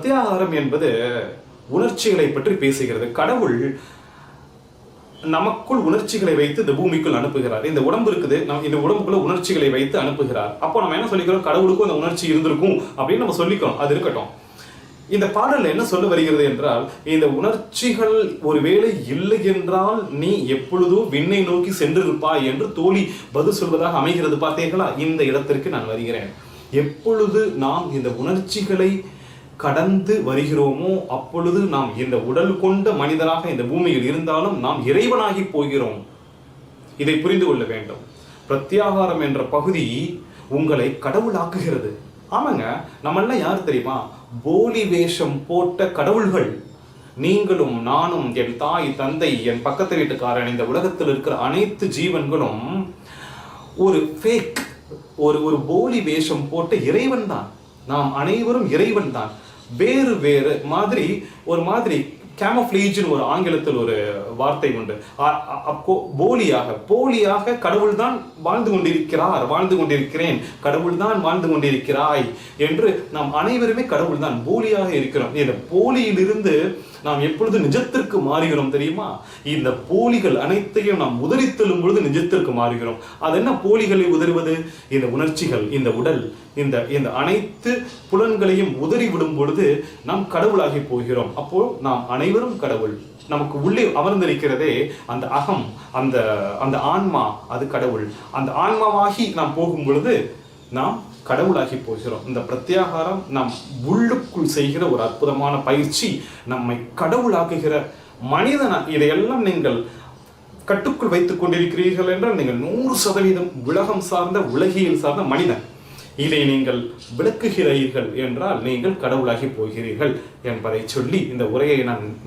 பிரத்யாகாரம் என்பது உணர்ச்சிகளை பற்றி பேசுகிறது. கடவுள் நமக்குள் உணர்ச்சிகளை வைத்து இந்த பூமிக்குள் அனுப்புகிறார். இந்த உடம்பு இருக்குது நம்ம இந்த உடம்புக்குள்ள உணர்ச்சிகளை வைத்து அனுப்புகிறார். அப்போ நம்ம என்ன சொல்லிக்கிறோம்? கடவுளுக்கும் அந்த உணர்ச்சி இருந்திருக்கும் அப்படின்னு நம்ம சொல்லிக்கிறோம். அது இருக்கட்டும். இந்த பாடலில் என்ன சொல்ல வருகிறது என்றால் இந்த உணர்ச்சிகள் ஒருவேளை இல்லை என்றால் நீ எப்பொழுதும் விண்ணை நோக்கி சென்றிருப்பாய் என்று தோழி பதில் சொல்வதாக அமைகிறது பார்த்தீர்களா? இந்த இடத்திற்கு நான் வருகிறேன். எப்பொழுது நாம் இந்த உணர்ச்சிகளை கடந்து வருகிறோமோ அப்பொழுது நாம் இந்த உடல் கொண்ட மனிதராக இந்த பூமியில் இருந்தாலும் நாம் இறைவனாகி போகிறோம். இதை புரிந்து கொள்ள வேண்டும். பிரத்யாகாரம் என்ற பகுதி உங்களை கடவுளாக்குகிறது. ஆமாங்க நம்மெல்லாம் யார் தெரியுமா? போலி வேஷம் போட்ட கடவுள்கள். நீங்களும் நானும் என் தாய் தந்தை என் பக்கத்து வீட்டுக்காரன் இந்த உலகத்தில் இருக்கிற அனைத்து ஜீவன்களும் ஒரு ஃபேக் ஒரு ஒரு போலி வேஷம் போட்ட இறைவன் தான் நாம் அனைவரும் இறைவன் தான் வேறு வேறு மாதிரி ஒரு மாதிரி கேமஃப்ளேஜ்னு ஒரு ஆங்கிலத்தில் ஒரு வார்த்தை உண்டு. அ- அப்போ போலியாக போலியாக கடவுள் தான் வாழ்ந்து கொண்டிருக்கிறார் வாழ்ந்து கொண்டிருக்கிறேன் கடவுள் தான் வாழ்ந்து கொண்டிருக்கிறாய் என்று நாம் அனைவருமே கடவுள் தான் போலியாக இருக்கிறோம். இந்த போலியிலிருந்து நாம் எப்பொழுது நிஜத்திற்கு மாறுகிறோம் தெரியுமா? இந்த போலிகள் அனைத்தையும் நாம் உதறித் தள்ளும் பொழுது நிஜத்திற்கு மாறுகிறோம். அது என்ன போலிகளை உதறுவது? இந்த உணர்ச்சிகள் இந்த உடல் இந்த இந்த அனைத்து புலன்களையும் உதறி விடும் பொழுது நாம் கடவுளாகி போகிறோம். அப்போ நாம் அனை அனைவரும் கடவுள். நமக்கு உள்ளே அமர்ந்திருக்கிறதே அந்த அகம் அந்த அந்த ஆன்மா அது கடவுள். அந்த ஆன்மாவாகி நாம் போகும் பொழுது நாம் கடவுளாகி போகிறோம். இந்த பிரத்யாகாரம் நாம் உள்ளுக்குள் செய்கிற ஒரு அற்புதமான பயிற்சி நம்மை கடவுளாக்குகிற மனிதன. இதையெல்லாம் நீங்கள் கட்டுக்குள் வைத்துக் கொண்டிருக்கிறீர்கள் என்றால் நீங்கள் நூறு சதவீதம் உலகம் சார்ந்த உலகியல் சார்ந்த மனிதன். இதை நீங்கள் விளக்குகிறீர்கள் என்றால் நீங்கள் கடவுளாகி போகிறீர்கள் என்பதை சொல்லி இந்த உரையை நான் நிறு-